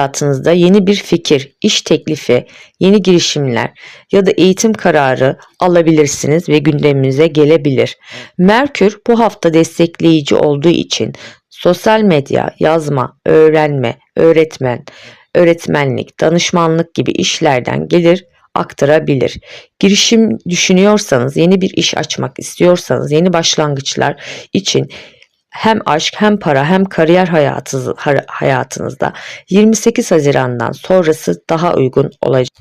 hayatınızda yeni bir fikir, iş teklifi, yeni girişimler ya da eğitim kararı alabilirsiniz ve gündeminize gelebilir. Merkür bu hafta destekleyici olduğu için sosyal medya, yazma, öğrenme, öğretmen, öğretmenlik, danışmanlık gibi işlerden gelir aktarabilir. Girişim düşünüyorsanız, yeni bir iş açmak istiyorsanız, yeni başlangıçlar için hem aşk hem para hem kariyer hayatınız, hayatınızda 28 Haziran'dan sonrası daha uygun olacak.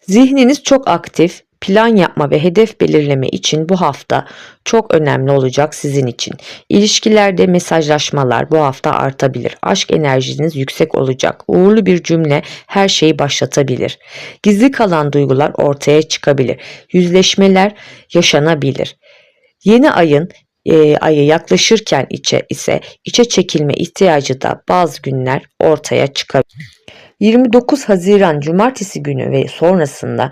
Zihniniz çok aktif, plan yapma ve hedef belirleme için bu hafta çok önemli olacak sizin için. İlişkilerde mesajlaşmalar bu hafta artabilir. Aşk enerjiniz yüksek olacak. Uğurlu bir cümle her şeyi başlatabilir. Gizli kalan duygular ortaya çıkabilir. Yüzleşmeler yaşanabilir. Yeni ayın e, yaklaşırken içe ise içe çekilme ihtiyacı da bazı günler ortaya çıkabilir. 29 Haziran Cumartesi günü ve sonrasında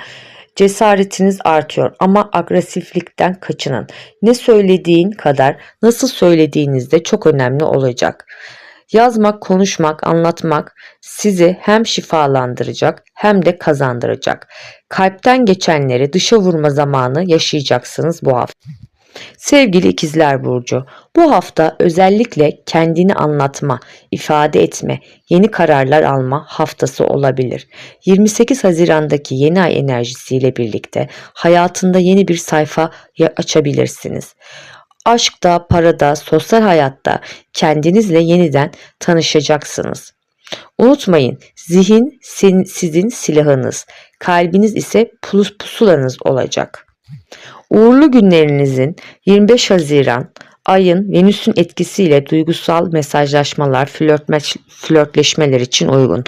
cesaretiniz artıyor ama agresiflikten kaçının. Ne söylediğin kadar nasıl söylediğiniz de çok önemli olacak. Yazmak, konuşmak, anlatmak sizi hem şifalandıracak hem de kazandıracak. Kalpten geçenleri dışa vurma zamanı yaşayacaksınız bu hafta. Sevgili ikizler burcu, bu hafta özellikle kendini anlatma, ifade etme, yeni kararlar alma haftası olabilir. 28 Haziran'daki yeni ay enerjisiyle birlikte hayatında yeni bir sayfa açabilirsiniz. Aşkta, parada, sosyal hayatta kendinizle yeniden tanışacaksınız. Unutmayın, zihin sizin silahınız, kalbiniz ise pusulanız olacak. Uğurlu günlerinizin 25 Haziran ayın Venüs'ün etkisiyle duygusal mesajlaşmalar, flörtleşmeler için uygun.